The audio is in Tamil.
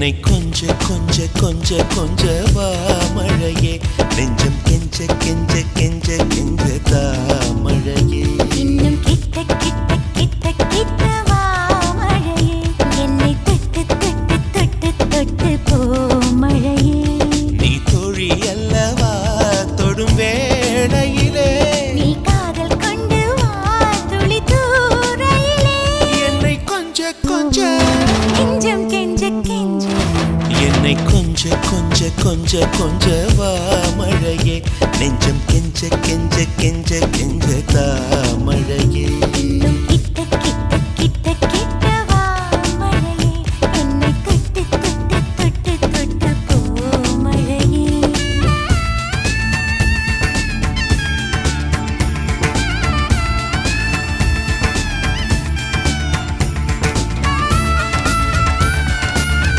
என்னை கொஞ்ச கொஞ்ச கொஞ்ச கொஞ்ச வா மழையே. நெஞ்சம் கெஞ்ச கெஞ்ச கெஞ்ச கெஞ்ச தா மழையே. இன்னும் கிட்ட கிட்ட கிட்ட கிட்ட வா மழையே. என்னை தொட்டு தொட்டு தொட்டு தொட்டு போ மழையே. நீ தோழி அல்லவா தொடும் வேளையிலே. நீ காதல் கொண்டு வா துளி தூரையிலே. என்னை கொஞ்ச கொஞ்ச கொஞ்ச கொஞ்ச கொஞ்ச கொஞ்ச வா நெஞ்சம் கெஞ்ச கெஞ்ச கெஞ்ச கெஞ்ச தாமழையே